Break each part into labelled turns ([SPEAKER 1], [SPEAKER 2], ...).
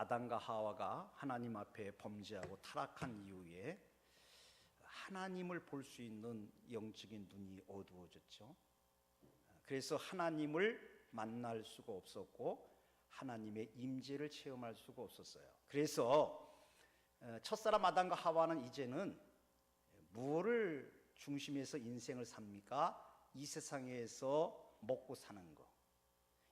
[SPEAKER 1] 아담과 하와가 하나님 앞에 범죄하고 타락한 이후에 하나님을 볼 수 있는 영적인 눈이 어두워졌죠. 그래서 하나님을 만날 수가 없었고 하나님의 임재를 체험할 수가 없었어요. 그래서 어, 첫사람 아담과 하와는 이제는 무엇을 중심에서 인생을 삽니까? 이 세상에서 먹고 사는 거.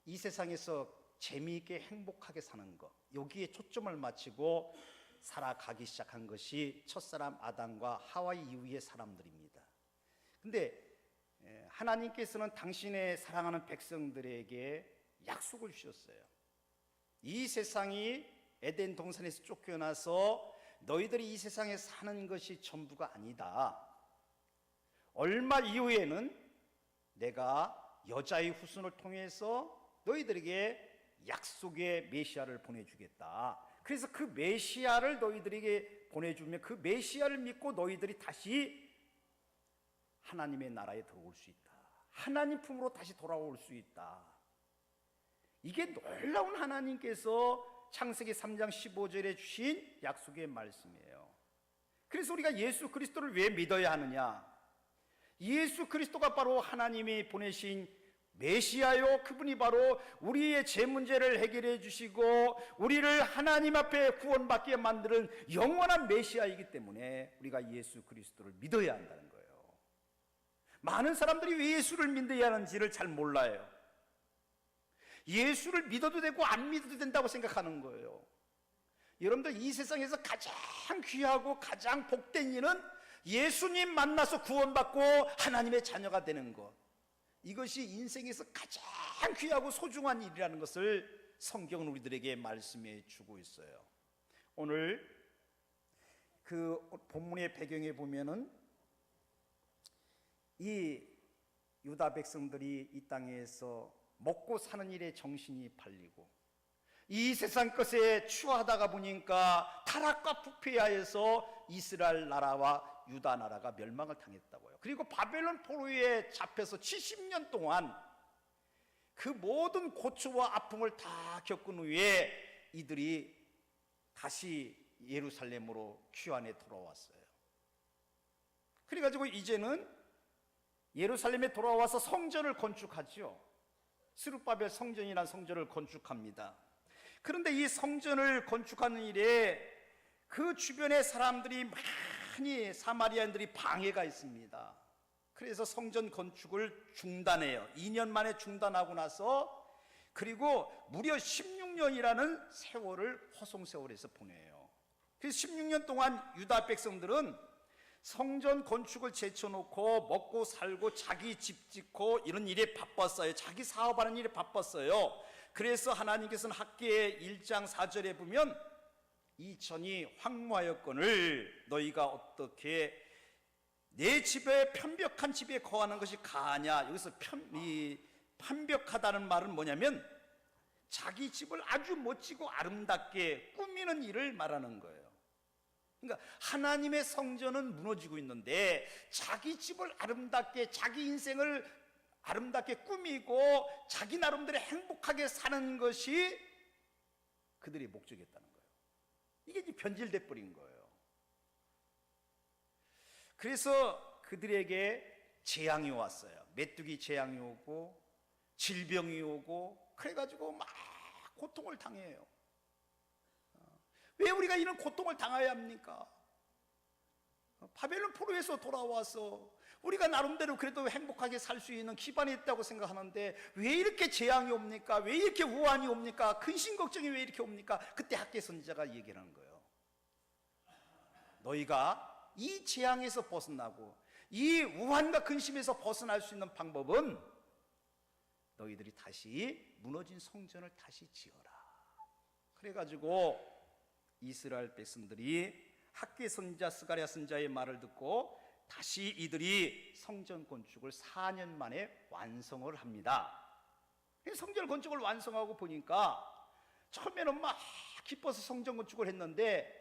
[SPEAKER 1] 이 세상에서 재미있게 행복하게 사는 것 여기에 초점을 맞추고 살아가기 시작한 것이 첫사람 아담과 하와 이후의 사람들입니다. 근데 에, 하나님께서는 당신의 사랑하는 백성들에게 약속을 주셨어요. 이 세상이 에덴 동산에서 쫓겨나서 너희들이 이 세상에 사는 것이 전부가 아니다. 얼마 이후에는 내가 여자의 후손을 통해서 너희들에게 약속의 메시아를 보내주겠다. 그래서 그 메시아를 너희들에게 보내주면 그 메시아를 믿고 너희들이 다시 하나님의 나라에 들어올 수 있다. 하나님 품으로 다시 돌아올 수 있다. 이게 놀라운 하나님께서 창세기 3장 15절에 주신 약속의 말씀이에요. 그래서 우리가 예수 그리스도를 왜 믿어야 하느냐? 예수 그리스도가 바로 하나님이 보내신 메시아요. 그분이 바로 우리의 제 문제를 해결해 주시고 우리를 하나님 앞에 구원받게 만드는 영원한 메시아이기 때문에 우리가 예수 그리스도를 믿어야 한다는 거예요. 많은 사람들이 왜 예수를 믿어야 하는지를 잘 몰라요. 예수를 믿어도 되고 안 믿어도 된다고 생각하는 거예요. 여러분들 이 세상에서 가장 귀하고 가장 복된 일은 예수님 만나서 구원받고 하나님의 자녀가 되는 것. 이것이 인생에서 가장 귀하고 소중한 일이라는 것을 성경은 우리들에게 말씀해 주고 있어요. 오늘 그 본문의 배경에 보면은 이 유다 백성들이 이 땅에서 먹고 사는 일에 정신이 팔리고 이 세상 것에 추하다가 보니까 타락과 부패하여서 이스라엘 나라와 유다 나라가 멸망을 당했다고요. 그리고 바벨론 포로에 잡혀서 70년 동안 그 모든 고초와 아픔을 다 겪은 후에 이들이 다시 예루살렘으로 귀환에 돌아왔어요. 그래가지고 이제는 예루살렘에 돌아와서 성전을 건축하죠. 스룹바벨 성전이라는 성전을 건축합니다. 그런데 이 성전을 건축하는 일에 그 주변의 사람들이 많이 사마리아인들이 방해가 있습니다. 그래서 성전 건축을 중단해요. 2년 만에 중단하고 나서 그리고 무려 16년이라는 세월을 허송 세월에서 보내요. 그래서 16년 동안 유다 백성들은 성전 건축을 제쳐놓고 먹고 살고 자기 집 짓고 이런 일에 바빴어요. 자기 사업하는 일에 바빴어요. 그래서 하나님께서는 학계의 1장 4절에 보면 이 전이 황무하였건을 너희가 어떻게 내 집에 편벽한 집에 거하는 것이 가하냐 여기서 편, 이 편벽하다는 말은 뭐냐면 자기 집을 아주 멋지고 아름답게 꾸미는 일을 말하는 거예요. 그러니까 하나님의 성전은 무너지고 있는데 자기 집을 아름답게 자기 인생을 아름답게 꾸미고 자기 나름대로 행복하게 사는 것이 그들의 목적이었다는 거예요. 이게 이제 변질돼 버린 거예요. 그래서 그들에게 재앙이 왔어요. 메뚜기 재앙이 오고 질병이 오고 그래가지고 막 고통을 당해요. 왜 우리가 이런 고통을 당해야 합니까? 바벨론 포로에서 돌아와서 우리가 나름대로 그래도 행복하게 살 수 있는 기반이 있다고 생각하는데 왜 이렇게 재앙이 옵니까? 왜 이렇게 우환이 옵니까? 근심 걱정이 왜 이렇게 옵니까? 그때 학계 선지자가 얘기를 하는 거예요. 너희가 이 재앙에서 벗어나고 이 우환과 근심에서 벗어날 수 있는 방법은 너희들이 다시 무너진 성전을 다시 지어라. 그래가지고 이스라엘 백성들이 학계 선자 스가랴 선자의 말을 듣고 다시 이들이 성전 건축을 4년 만에 완성을 합니다. 성전 건축을 완성하고 보니까 처음에는 막 기뻐서 성전 건축을 했는데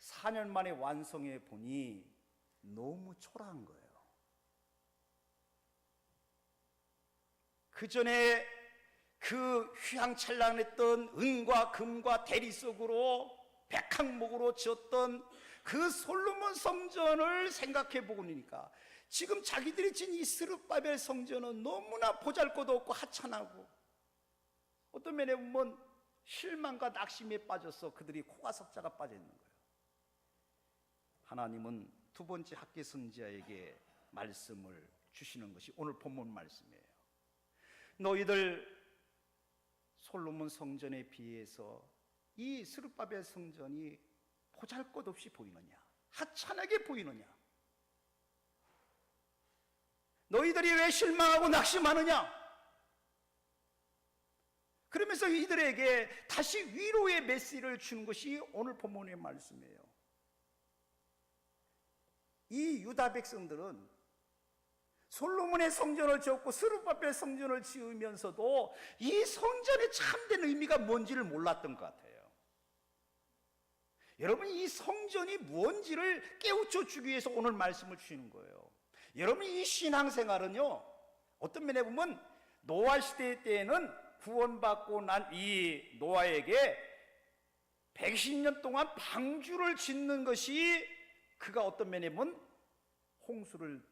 [SPEAKER 1] 4년 만에 완성해 보니 너무 초라한 거예요. 그 전에 그 휘황찬란했던 은과 금과 대리 속으로 백항목으로 지었던 그 솔로몬 성전을 생각해 보고 니까 지금 자기들이 진 이 스룹바벨 성전은 너무나 보잘것도 없고 하찮하고 어떤 면에 보면 실망과 낙심에 빠져서 그들이 코가 석자가 빠져 있는 거예요. 하나님은 두 번째 학계 선지자에게 말씀을 주시는 것이 오늘 본문 말씀이에요. 너희들 솔로몬 성전에 비해서 이 스룹바벨 성전이 보잘것없이 보이느냐? 하찮하게 보이느냐? 너희들이 왜 실망하고 낙심하느냐? 그러면서 이들에게 다시 위로의 메시를 주는 것이 오늘 본문의 말씀이에요. 이 유다 백성들은 솔로몬의 성전을 지었고 스룹바벨 성전을 지으면서도 이 성전의 참된 의미가 뭔지를 몰랐던 것 같아요. 여러분 이 성전이 뭔지를 깨우쳐 주기 위해서 오늘 말씀을 주시는 거예요. 여러분 이 신앙생활은요 어떤 면에 보면 노아 시대 때에는 구원받고 난 이 노아에게 120년 동안 방주를 짓는 것이 그가 어떤 면에 보면 홍수를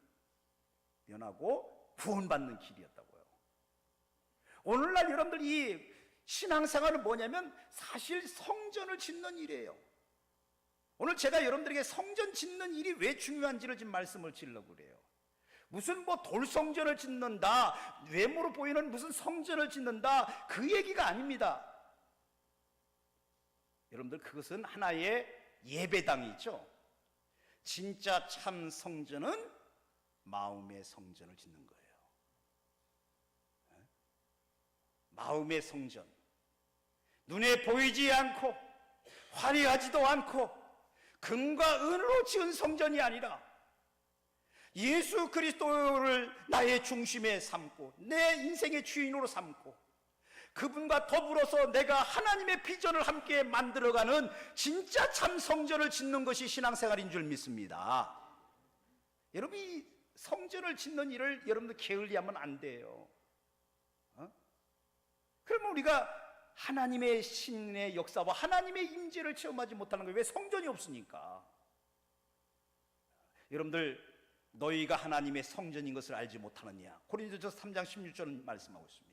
[SPEAKER 1] 면하고 구원받는 길이었다고요. 오늘날 여러분들 이 신앙생활은 뭐냐면 사실 성전을 짓는 일이에요. 오늘 제가 여러분들에게 성전 짓는 일이 왜 중요한지를 지금 말씀을 드리려고 그래요. 무슨 뭐 돌성전을 짓는다, 외모로 보이는 무슨 성전을 짓는다, 그 얘기가 아닙니다. 여러분들 그것은 하나의 예배당이죠. 진짜 참 성전은 마음의 성전을 짓는 거예요. 마음의 성전. 눈에 보이지 않고 화려하지도 않고 금과 은으로 지은 성전이 아니라 예수 그리스도를 나의 중심에 삼고 내 인생의 주인으로 삼고 그분과 더불어서 내가 하나님의 비전을 함께 만들어가는 진짜 참 성전을 짓는 것이 신앙생활인 줄 믿습니다. 여러분 이 성전을 짓는 일을 여러분들 게을리하면 안 돼요. 어? 그러면 우리가 하나님의 신의 역사와 하나님의 임재를 체험하지 못하는 거예요. 왜 성전이 없으니까. 여러분들 너희가 하나님의 성전인 것을 알지 못하느냐. 고린도서 3장 16절 말씀하고 있습니다.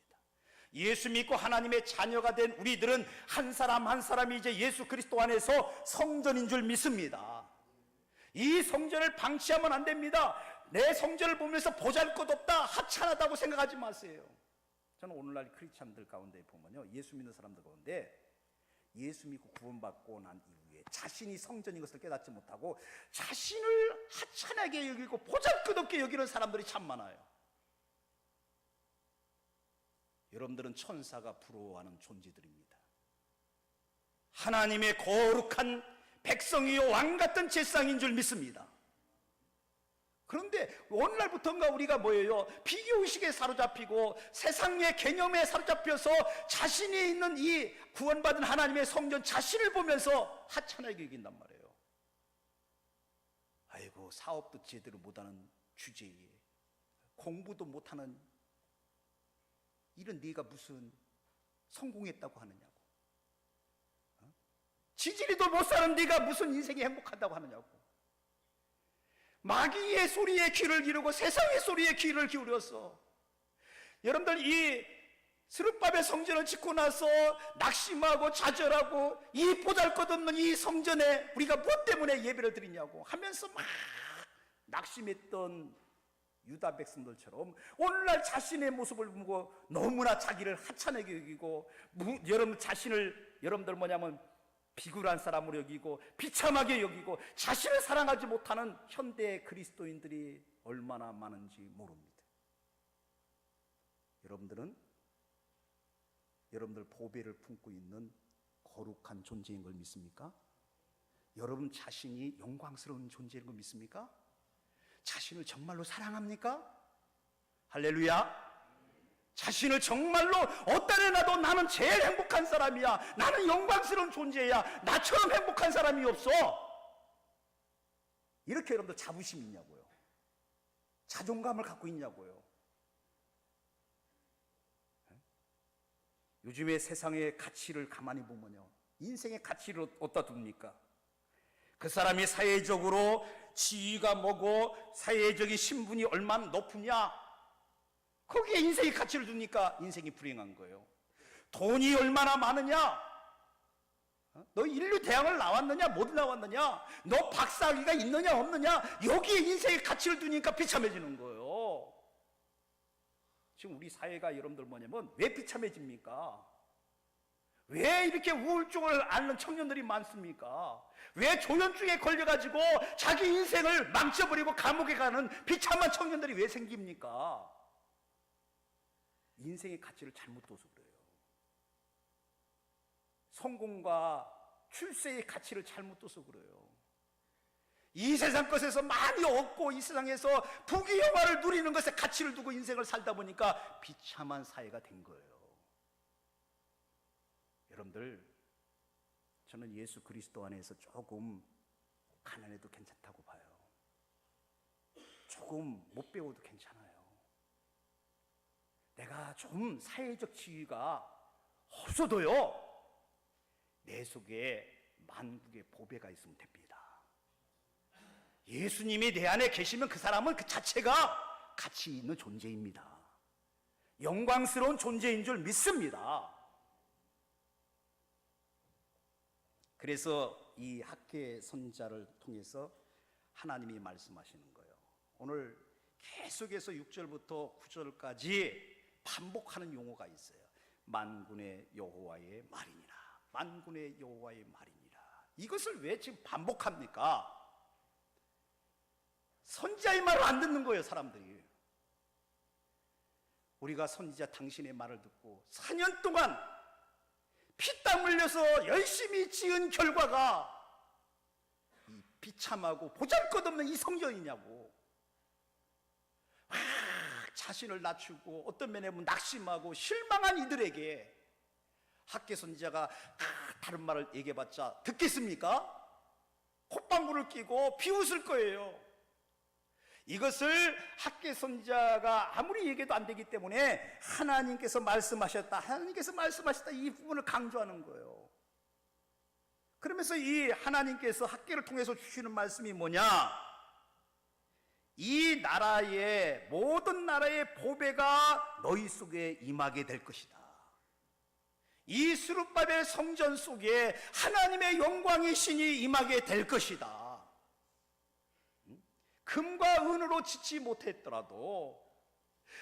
[SPEAKER 1] 예수 믿고 하나님의 자녀가 된 우리들은 한 사람 한 사람이 이제 예수 그리스도 안에서 성전인 줄 믿습니다. 이 성전을 방치하면 안 됩니다. 내 성전을 보면서 보잘 것 없다, 하찮하다고 생각하지 마세요. 저는 오늘날 크리스찬들 가운데 보면요. 예수 믿는 사람들 가운데 예수 믿고 구원받고 난 이후에 자신이 성전인 것을 깨닫지 못하고 자신을 하찮하게 여기고 보잘것없게 여기는 사람들이 참 많아요. 여러분들은 천사가 부러워하는 존재들입니다. 하나님의 거룩한 백성이요 왕 같은 제상인 줄 믿습니다. 그런데 오늘날부터인가 우리가 뭐예요? 비교의식에 사로잡히고 세상의 개념에 사로잡혀서 자신이 있는 이 구원받은 하나님의 성전 자신을 보면서 하찮게 여긴단 말이에요. 아이고 사업도 제대로 못하는 주제에 공부도 못하는 이런 네가 무슨 성공했다고 하느냐고. 어? 지지리도 못 사는 네가 무슨 인생이 행복하다고 하느냐고. 마귀의 소리에 귀를 기르고 세상의 소리에 귀를 기울였어. 여러분들 이 스룹밥의 성전을 짓고 나서 낙심하고 좌절하고 이 보잘것없는 이 성전에 우리가 무엇 때문에 예배를 드리냐고 하면서 막 낙심했던 유다 백성들처럼 오늘날 자신의 모습을 보고 너무나 자기를 하찮게 여기고 여러분 자신을 여러분들 뭐냐면 비굴한 사람으로 여기고 비참하게 여기고 자신을 사랑하지 못하는 현대 그리스도인들이 얼마나 많은지 모릅니다. 여러분들은 여러분들 보배를 품고 있는 거룩한 존재인 걸 믿습니까? 여러분 자신이 영광스러운 존재인 걸 믿습니까? 자신을 정말로 사랑합니까? 할렐루야. 자신을 정말로 어디에 놔도 나는 제일 행복한 사람이야. 나는 영광스러운 존재야. 나처럼 행복한 사람이 없어. 이렇게 여러분들 자부심 있냐고요. 자존감을 갖고 있냐고요. 요즘의 세상의 가치를 가만히 보면요. 인생의 가치를 어디다 둡니까? 그 사람이 사회적으로 지위가 뭐고 사회적인 신분이 얼마나 높으냐? 거기에 인생의 가치를 두니까 인생이 불행한 거예요. 돈이 얼마나 많으냐? 어? 너 인류 대학을 나왔느냐? 못 나왔느냐? 너 박사학위가 있느냐? 없느냐? 여기에 인생의 가치를 두니까 비참해지는 거예요. 지금 우리 사회가 여러분들 뭐냐면 왜 비참해집니까? 왜 이렇게 우울증을 앓는 청년들이 많습니까? 왜 조현증에 걸려가지고 자기 인생을 망쳐버리고 감옥에 가는 비참한 청년들이 왜 생깁니까? 인생의 가치를 잘못 둬서 그래요. 성공과 출세의 가치를 잘못 둬서 그래요. 이 세상 것에서 많이 얻고 이 세상에서 부귀영화를 누리는 것에 가치를 두고 인생을 살다 보니까 비참한 사회가 된 거예요. 여러분들, 저는 예수 그리스도 안에서 조금 가난해도 괜찮다고 봐요. 조금 못 배워도 괜찮아요. 내가 좀 사회적 지위가 없어도요, 내 속에 만국의 보배가 있으면 됩니다. 예수님이 내 안에 계시면 그 사람은 그 자체가 가치 있는 존재입니다. 영광스러운 존재인 줄 믿습니다. 그래서 이 학계 선자를 통해서 하나님이 말씀하시는 거예요. 오늘 계속해서 6절부터 9절까지 반복하는 용어가 있어요. 만군의 여호와의 말이니라. 만군의 여호와의 말이니라. 이것을 왜 지금 반복합니까? 선지자의 말을 안 듣는 거예요, 사람들이. 우리가 선지자 당신의 말을 듣고 4년 동안 피땀 흘려서 열심히 지은 결과가 이 비참하고 보잘것없는 이 성전이냐고. 막 자신을 낮추고 어떤 면에 보면 낙심하고 실망한 이들에게 학계 선지자가 아, 다른 말을 얘기해봤자 듣겠습니까? 콧방구를 끼고 비웃을 거예요. 이것을 학계 선자가 아무리 얘기해도 안 되기 때문에 하나님께서 말씀하셨다. 하나님께서 말씀하셨다. 이 부분을 강조하는 거예요. 그러면서 이 하나님께서 학계를 통해서 주시는 말씀이 뭐냐? 이 나라의 모든 나라의 보배가 너희 속에 임하게 될 것이다. 이 수르바벨 성전 속에 하나님의 영광의 신이 임하게 될 것이다. 금과 은으로 짓지 못했더라도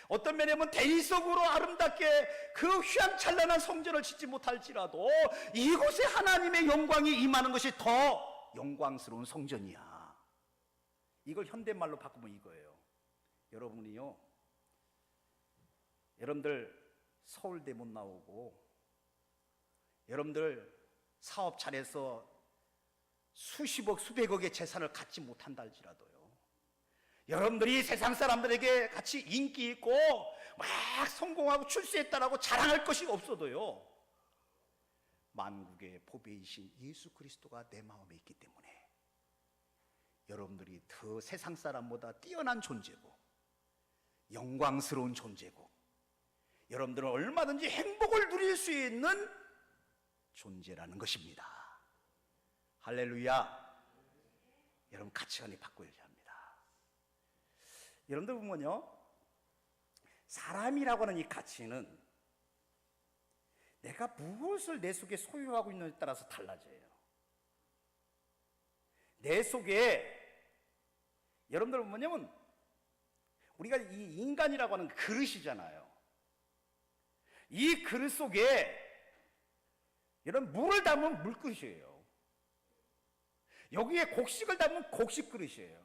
[SPEAKER 1] 어떤 면에 보면 대리석으로 아름답게 그 휘황찬란한 성전을 짓지 못할지라도 이곳에 하나님의 영광이 임하는 것이 더 영광스러운 성전이야. 이걸 현대말로 바꾸면 이거예요. 여러분이요. 여러분들 서울대 못 나오고 여러분들 사업 잘해서 수십억 수백억의 재산을 갖지 못한다 할지라도요. 여러분들이 세상 사람들에게 같이 인기 있고 막 성공하고 출세했다라고 자랑할 것이 없어도요. 만국의 보배이신 예수 그리스도가 내 마음에 있기 때문에 여러분들이 더 세상 사람보다 뛰어난 존재고 영광스러운 존재고 여러분들은 얼마든지 행복을 누릴 수 있는 존재라는 것입니다. 할렐루야. 여러분 가치관이 바꿔야죠. 여러분들 보면요. 사람이라고 하는 이 가치는 내가 무엇을 내 속에 소유하고 있느냐에 따라서 달라져요. 내 속에 여러분들 뭐냐면 우리가 이 인간이라고 하는 그릇이잖아요. 이 그릇 속에 이런 물을 담은 물그릇이에요. 여기에 곡식을 담은 곡식 그릇이에요.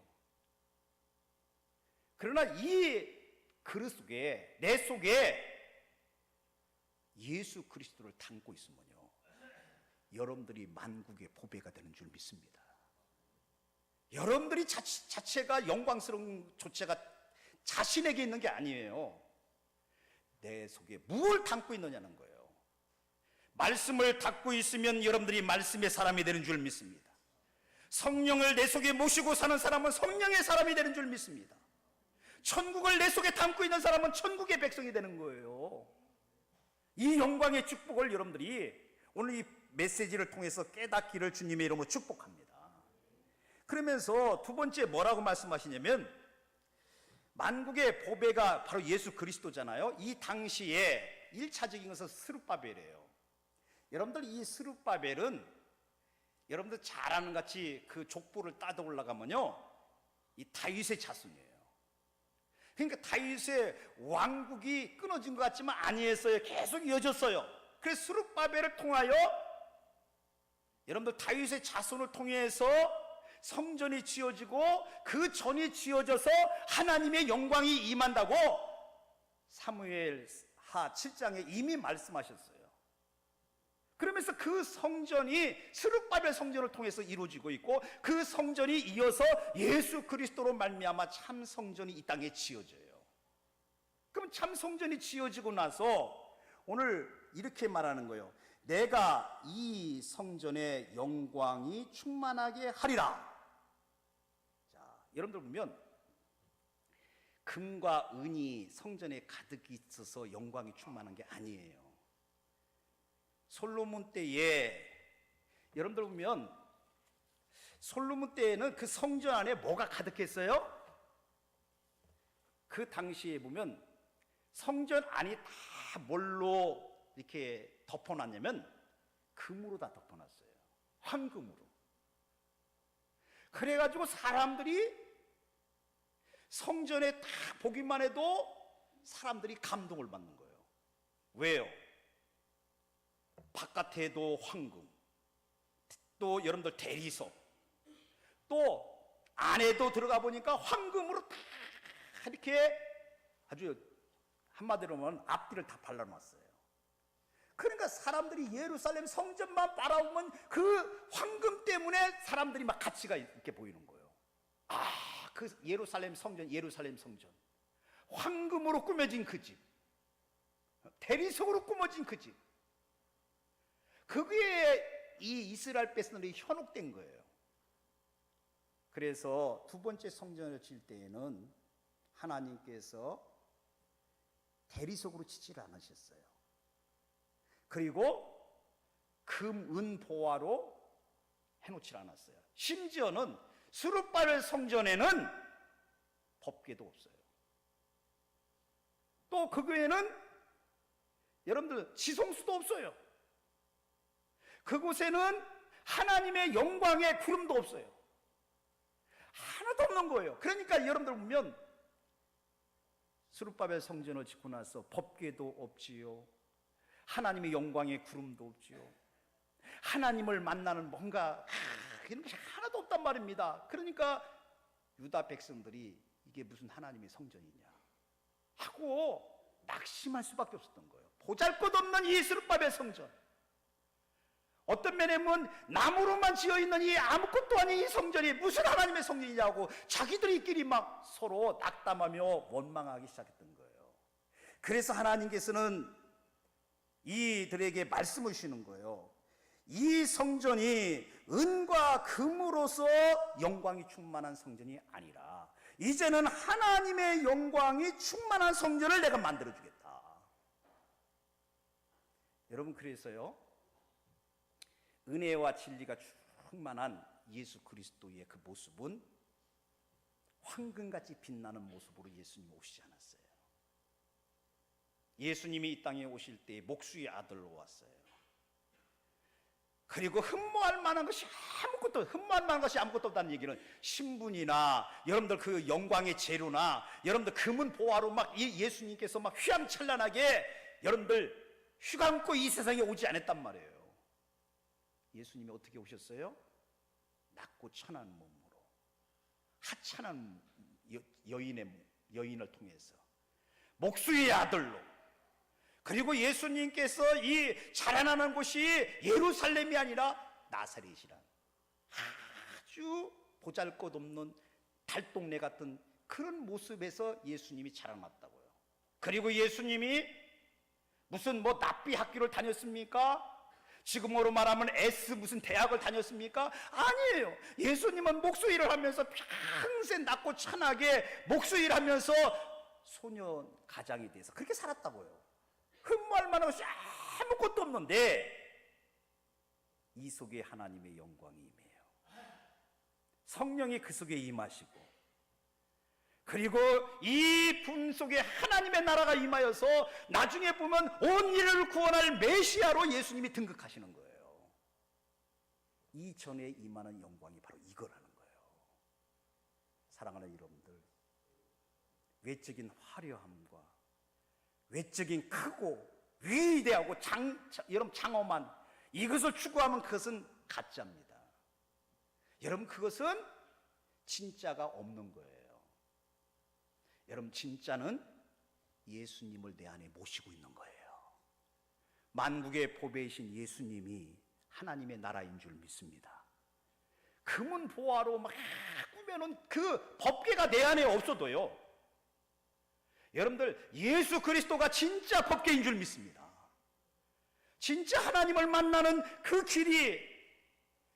[SPEAKER 1] 그러나 이 그릇 속에 내 속에 예수 그리스도를 담고 있으면요. 여러분들이 만국의 보배가 되는 줄 믿습니다. 여러분들이 자체, 가 영광스러운 조체가 자신에게 있는 게 아니에요. 내 속에 무엇을 담고 있느냐는 거예요. 말씀을 담고 있으면 여러분들이 말씀의 사람이 되는 줄 믿습니다. 성령을 내 속에 모시고 사는 사람은 성령의 사람이 되는 줄 믿습니다. 천국을 내 속에 담고 있는 사람은 천국의 백성이 되는 거예요. 이 영광의 축복을 여러분들이 오늘 이 메시지를 통해서 깨닫기를 주님의 이름으로 축복합니다. 그러면서 두 번째 뭐라고 말씀하시냐면 만국의 보배가 바로 예수 그리스도잖아요. 이 당시에 1차적인 것은 스룹바벨이에요. 여러분들 이 스룹바벨은 여러분들 잘 아는 같이 그 족보를 따져 올라가면요. 이 다윗의 자손이에요. 그러니까 다윗의 왕국이 끊어진 것 같지만 아니었어요. 계속 이어졌어요. 그래서 스룹바벨을 통하여 여러분들 다윗의 자손을 통해서 성전이 지어지고 그 전이 지어져서 하나님의 영광이 임한다고 사무엘 하 7장에 이미 말씀하셨어요. 그러면서 그 성전이 스룹바벨 성전을 통해서 이루어지고 있고 그 성전이 이어서 예수 그리스도로 말미암아 참 성전이 이 땅에 지어져요. 그럼 참 성전이 지어지고 나서 오늘 이렇게 말하는 거예요. 내가 이 성전의 영광이 충만하게 하리라. 자, 여러분들 보면 금과 은이 성전에 가득 있어서 영광이 충만한 게 아니에요. 솔로몬 때에 여러분들 보면 솔로몬 때에는 그 성전 안에 뭐가 가득했어요? 그 당시에 보면 성전 안이 다 뭘로 이렇게 덮어놨냐면 금으로 다 덮어놨어요. 황금으로. 그래가지고 사람들이 성전에 딱 보기만 해도 사람들이 감동을 받는 거예요. 왜요? 바깥에도 황금, 또 여러분들 대리석, 또 안에도 들어가 보니까 황금으로 다 이렇게 아주 한마디로 하면 앞뒤를 다 발라놨어요. 그러니까 사람들이 예루살렘 성전만 바라보면 그 황금 때문에 사람들이 막 가치가 있게 보이는 거예요. 아, 그 예루살렘 성전, 예루살렘 성전. 황금으로 꾸며진 그 집. 대리석으로 꾸며진 그 집. 그게 이 이스라엘 백성들이 현혹된 거예요. 그래서 두 번째 성전을 칠 때에는 하나님께서 대리석으로 치지를 않으셨어요. 그리고 금, 은, 보화로 해놓지 않았어요. 심지어는 수르바벨 성전에는 법궤도 없어요. 또그 외에는 여러분들 지성수도 없어요. 그곳에는 하나님의 영광의 구름도 없어요. 하나도 없는 거예요. 그러니까 여러분들 보면 수르바벨 성전을 짓고 나서 법궤도 없지요. 하나님의 영광의 구름도 없지요. 하나님을 만나는 뭔가 하, 이런 것이 없단 말입니다. 그러니까 유다 백성들이 이게 무슨 하나님의 성전이냐 하고 낙심할 수밖에 없었던 거예요. 보잘 것 없는 이 수르바벨 성전. 어떤 면에 보면 나무로만 지어 있는 이 아무것도 아닌 이 성전이 무슨 하나님의 성전이냐고 자기들이끼리 막 서로 낙담하며 원망하기 시작했던 거예요. 그래서 하나님께서는 이들에게 말씀을 주시는 거예요. 이 성전이 은과 금으로서 영광이 충만한 성전이 아니라 이제는 하나님의 영광이 충만한 성전을 내가 만들어 주겠다. 여러분 그래서요. 은혜와 진리가 충만한 예수 그리스도의 그 모습은 황금같이 빛나는 모습으로 예수님 오시지 않았어요. 예수님이 이 땅에 오실 때 목수의 아들로 왔어요. 그리고 흠모할 만한 것이 아무것도 흠모할 만한 것이 아무것도 없다는 얘기는 신분이나 여러분들 그 영광의 재료나 여러분들 금은 보화로 막 예수님께서 막 휘황찬란하게 여러분들 휘감고 이 세상에 오지 않았단 말이에요. 예수님이 어떻게 오셨어요? 낮고 천한 몸으로 하찮은 여, 여인의 여인을 통해서 목수의 아들로 그리고 예수님께서 이 자라나는 곳이 예루살렘이 아니라 나사렛이란 아주 보잘 것 없는 달동네 같은 그런 모습에서 예수님이 자라났다고요. 그리고 예수님이 무슨 뭐 납비 학교를 다녔습니까? 지금으로 말하면 S 무슨 대학을 다녔습니까? 아니에요. 예수님은 목수일을 하면서 평생 낮고 찬하게 목수일 하면서 소년 가장이 돼서 그렇게 살았다고요. 흠모할 만한 것이 아무것도 없는데 이 속에 하나님의 영광이 임해요. 성령이 그 속에 임하시고 그리고 이 분 속에 하나님의 나라가 임하여서 나중에 보면 온 일을 구원할 메시아로 예수님이 등극하시는 거예요. 이 전에 임하는 영광이 바로 이거라는 거예요. 사랑하는 여러분들, 외적인 화려함과 외적인 크고 위대하고 장, 장- 여러분 장엄한 이것을 추구하면 그것은 가짜입니다. 여러분 그것은 진짜가 없는 거예요. 여러분 진짜는 예수님을 내 안에 모시고 있는 거예요. 만국의 보배이신 예수님이 하나님의 나라인 줄 믿습니다. 금은 보화로 막 꾸며놓은 그 법계가 내 안에 없어도요. 여러분들 예수 그리스도가 진짜 법계인 줄 믿습니다. 진짜 하나님을 만나는 그 길이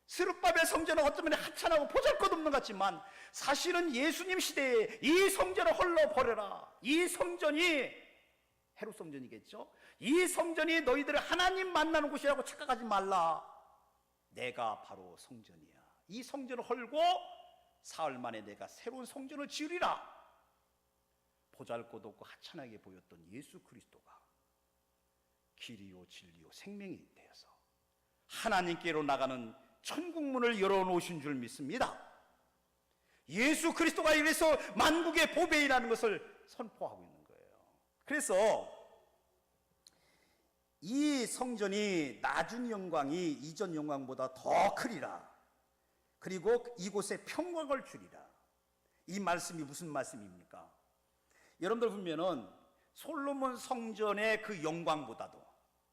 [SPEAKER 1] 스룹밥의 성전은 어쩌면 하찮하고 보잘것없는 것 같지만 사실은 예수님 시대에 이 성전을 헐러 버려라. 이 성전이 헤롯 성전이겠죠. 이 성전이 너희들을 하나님 만나는 곳이라고 착각하지 말라. 내가 바로 성전이야. 이 성전을 헐고 사흘 만에 내가 새로운 성전을 지으리라. 보잘것 없고 하찮하게 보였던 예수 그리스도가 길이요 진리요 생명이 되어서 하나님께로 나가는 천국문을 열어놓으신 줄 믿습니다. 예수 그리스도가 이래서 만국의 보배이라는 것을 선포하고 있는 거예요. 그래서 이 성전이 나중 영광이 이전 영광보다 더 크리라. 그리고 이곳에 평강을 주리라. 이 말씀이 무슨 말씀입니까? 여러분들 보면은 솔로몬 성전의 그 영광보다도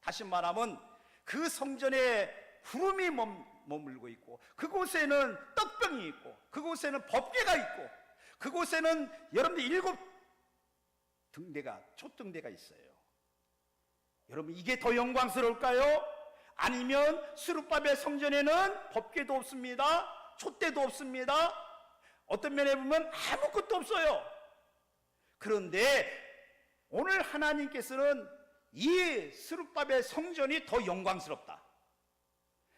[SPEAKER 1] 다시 말하면 그 성전에 구름이 멈, 머물고 있고 그곳에는 떡병이 있고 그곳에는 법궤가 있고 그곳에는 여러분들 일곱 등대가 촛등대가 있어요. 여러분 이게 더 영광스러울까요? 아니면 수르밥의 성전에는 법궤도 없습니다. 촛대도 없습니다. 어떤 면에 보면 아무것도 없어요. 그런데 오늘 하나님께서는 이 스룹밥의 성전이 더 영광스럽다.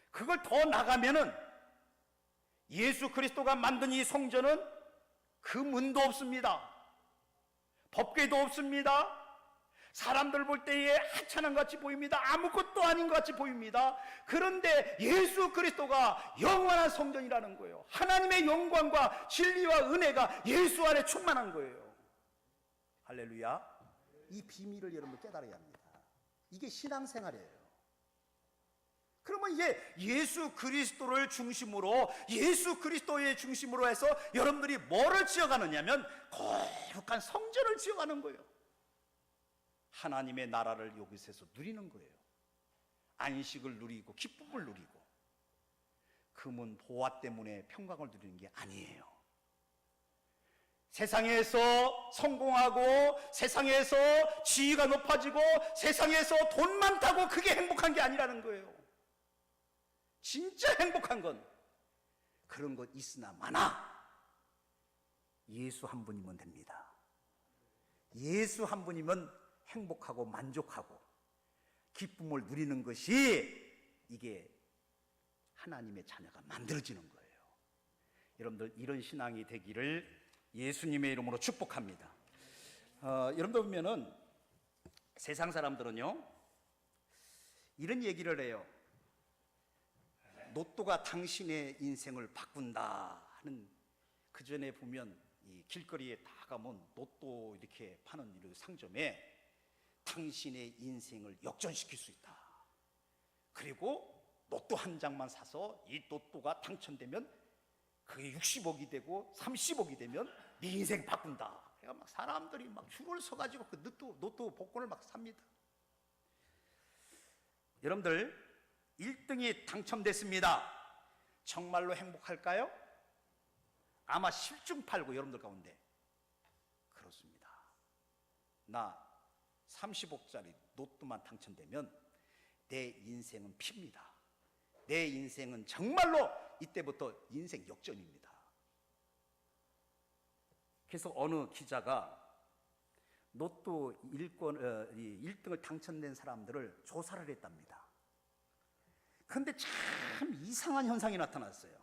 [SPEAKER 1] 그걸 더 나가면은 예수 그리스도가 만든 이 성전은 그 문도 없습니다. 법궤도 없습니다. 사람들 볼 때에 하찮은 것 같이 보입니다. 아무것도 아닌 것 같이 보입니다. 그런데 예수 그리스도가 영원한 성전이라는 거예요. 하나님의 영광과 진리와 은혜가 예수 안에 충만한 거예요. 할렐루야. 이 비밀을 여러분 깨달아야 합니다. 이게 신앙생활이에요. 그러면 이제 예수 그리스도를 중심으로 예수 그리스도의 중심으로 해서 여러분들이 뭐를 지어가느냐면 거룩한 성전을 지어가는 거예요. 하나님의 나라를 여기서 누리는 거예요. 안식을 누리고 기쁨을 누리고 금은 보화 때문에 평강을 누리는 게 아니에요. 세상에서 성공하고 세상에서 지위가 높아지고 세상에서 돈 많다고 그게 행복한 게 아니라는 거예요. 진짜 행복한 건 그런 것 있으나 많아. 예수 한 분이면 됩니다. 예수 한 분이면 행복하고 만족하고 기쁨을 누리는 것이 이게 하나님의 자녀가 만들어지는 거예요. 여러분들 이런 신앙이 되기를 예수님의 이름으로 축복합니다. 어, 여러분들 보면은 세상 사람들은요 이런 얘기를 해요. 로또가 당신의 인생을 바꾼다 하는 그 전에 보면 이 길거리에 다 가면 로또 이렇게 파는 이 상점에 당신의 인생을 역전시킬 수 있다. 그리고 로또 한 장만 사서 이 로또가 당첨되면 그게 60억이 되고 30억이 되면 네 인생 바꾼다. 그러니까 막 사람들이 막 줄을 서가지고 그 로또, 로또 복권을 막 삽니다. 여러분들 1등이 당첨됐습니다. 정말로 행복할까요? 아마 실증 팔고 여러분들 가운데 그렇습니다. 나 30억짜리 로또만 당첨되면 내 인생은 핍니다. 내 인생은 정말로 이때부터 인생 역전입니다. 그래서 어느 기자가 로또 1권, 어, 1등을 당첨된 사람들을 조사를 했답니다. 근데 참 이상한 현상이 나타났어요.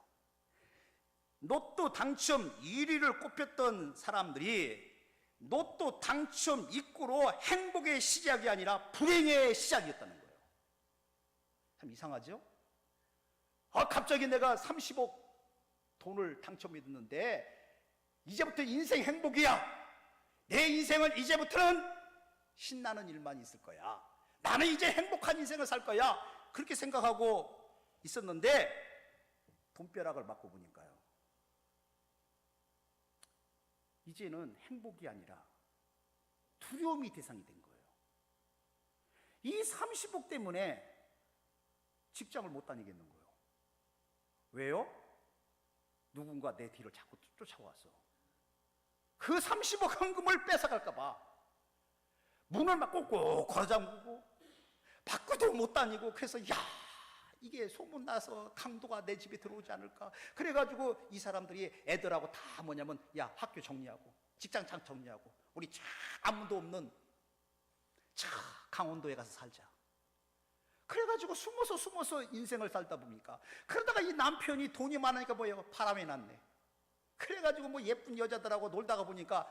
[SPEAKER 1] 로또 당첨 1위를 꼽혔던 사람들이 로또 당첨 입구로 행복의 시작이 아니라 불행의 시작이었다는 거예요. 참 이상하죠? 아, 갑자기 내가 30억 돈을 당첨했는데 이제부터 인생 행복이야. 내 인생은 이제부터는 신나는 일만 있을 거야. 나는 이제 행복한 인생을 살 거야. 그렇게 생각하고 있었는데 돈벼락을 맞고 보니까요. 이제는 행복이 아니라 두려움이 대상이 된 거예요. 이 30억 때문에 직장을 못 다니겠는 거예요. 왜요? 누군가 내 뒤를 자꾸 쫓아와서 그 30억 현금을 뺏어갈까봐. 문을 막 꼭꼭 걸어 잠그고 밖으로도 못 다니고 그래서 야 이게 소문 나서 강도가 내 집에 들어오지 않을까? 그래가지고 이 사람들이 애들하고 다 뭐냐면 야 학교 정리하고 직장 장 정리하고 우리 참 아무도 없는 저 강원도에 가서 살자 그래가지고 숨어서 숨어서 인생을 살다 보니까? 그러다가 이 남편이 돈이 많으니까 뭐예요? 바람이 났네. 그래가지고 뭐 예쁜 여자들하고 놀다가 보니까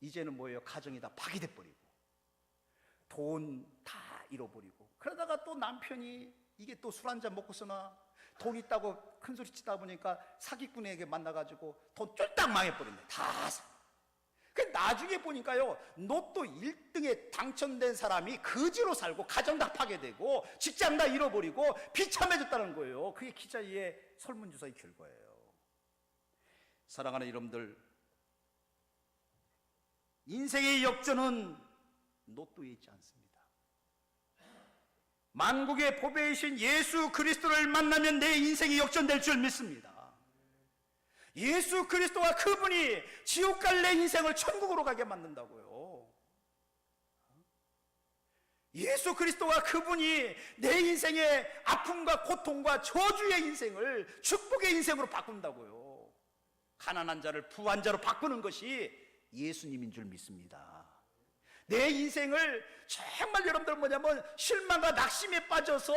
[SPEAKER 1] 이제는 뭐예요? 가정이 다 파괴돼 버리고 돈 다 잃어버리고 그러다가 또 남편이 이게 또 술 한 잔 먹고서나 돈 있다고 큰 소리 치다 보니까 사기꾼에게 만나가지고 돈 쫄딱 망해버렸네. 다 사. 그 나중에 보니까요 로또 1등에 당첨된 사람이 거지로 살고 가정 다 파괴되고 직장 다 잃어버리고 비참해졌다는 거예요. 그게 기자의 설문조사의 결과예요. 사랑하는 여러분들 인생의 역전은 로또에 있지 않습니다. 만국의 보배이신 예수 그리스도를 만나면 내 인생이 역전될 줄 믿습니다 예수 그리스도와 그분이 지옥 갈 내 인생을 천국으로 가게 만든다고요. 예수 그리스도와 그분이 내 인생의 아픔과 고통과 저주의 인생을 축복의 인생으로 바꾼다고요. 가난한 자를 부한 자로 바꾸는 것이 예수님인 줄 믿습니다. 내 인생을 정말 여러분들 뭐냐면 실망과 낙심에 빠져서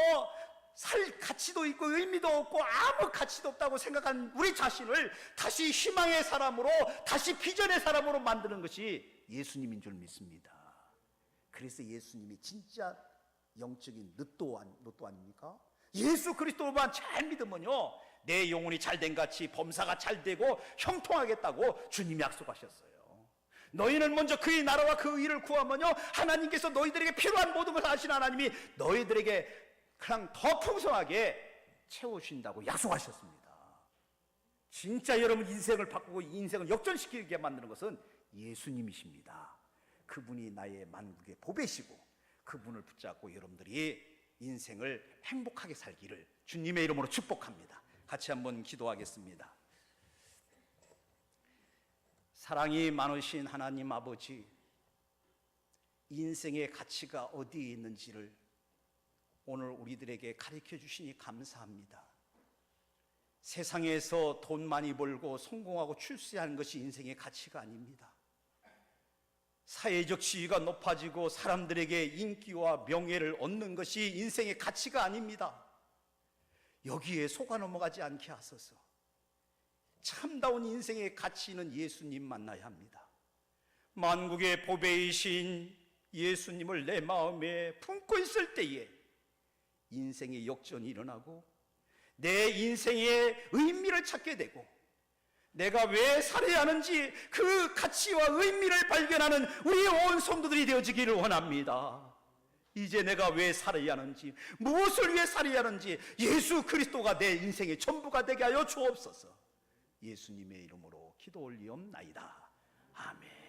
[SPEAKER 1] 살 가치도 있고 의미도 없고 아무 가치도 없다고 생각한 우리 자신을 다시 희망의 사람으로 다시 비전의 사람으로 만드는 것이 예수님인 줄 믿습니다. 그래서 예수님이 진짜 영적인 늦도, 아니- 늦도 아닙니까? 예수 그리스도만 잘 믿으면요 내 영혼이 잘된 같이 범사가 잘 되고 형통하겠다고 주님이 약속하셨어요. 너희는 먼저 그의 나라와 그 의를 구하면요 하나님께서 너희들에게 필요한 모든 것을 하신 하나님이 너희들에게 그냥 더 풍성하게 채우신다고 약속하셨습니다. 진짜 여러분 인생을 바꾸고 인생을 역전시키게 만드는 것은 예수님이십니다. 그분이 나의 만국의 보배시고 그분을 붙잡고 여러분들이 인생을 행복하게 살기를 주님의 이름으로 축복합니다. 같이 한번 기도하겠습니다. 사랑이 많으신 하나님 아버지, 인생의 가치가 어디에 있는지를 오늘 우리들에게 가르쳐 주시니 감사합니다. 세상에서 돈 많이 벌고 성공하고 출세하는 것이 인생의 가치가 아닙니다. 사회적 지위가 높아지고 사람들에게 인기와 명예를 얻는 것이 인생의 가치가 아닙니다. 여기에 속아 넘어가지 않게 하소서. 참다운 인생의 가치는 예수님 만나야 합니다. 만국의 보배이신 예수님을 내 마음에 품고 있을 때에 인생의 역전이 일어나고 내 인생의 의미를 찾게 되고 내가 왜 살아야 하는지 그 가치와 의미를 발견하는 우리의 온 성도들이 되어지기를 원합니다. 이제 내가 왜 살아야 하는지, 무엇을 위해 살아야 하는지 예수 그리스도가 내 인생의 전부가 되게 하여 주옵소서. 예수님의 이름으로 기도 올리옵나이다. 아멘.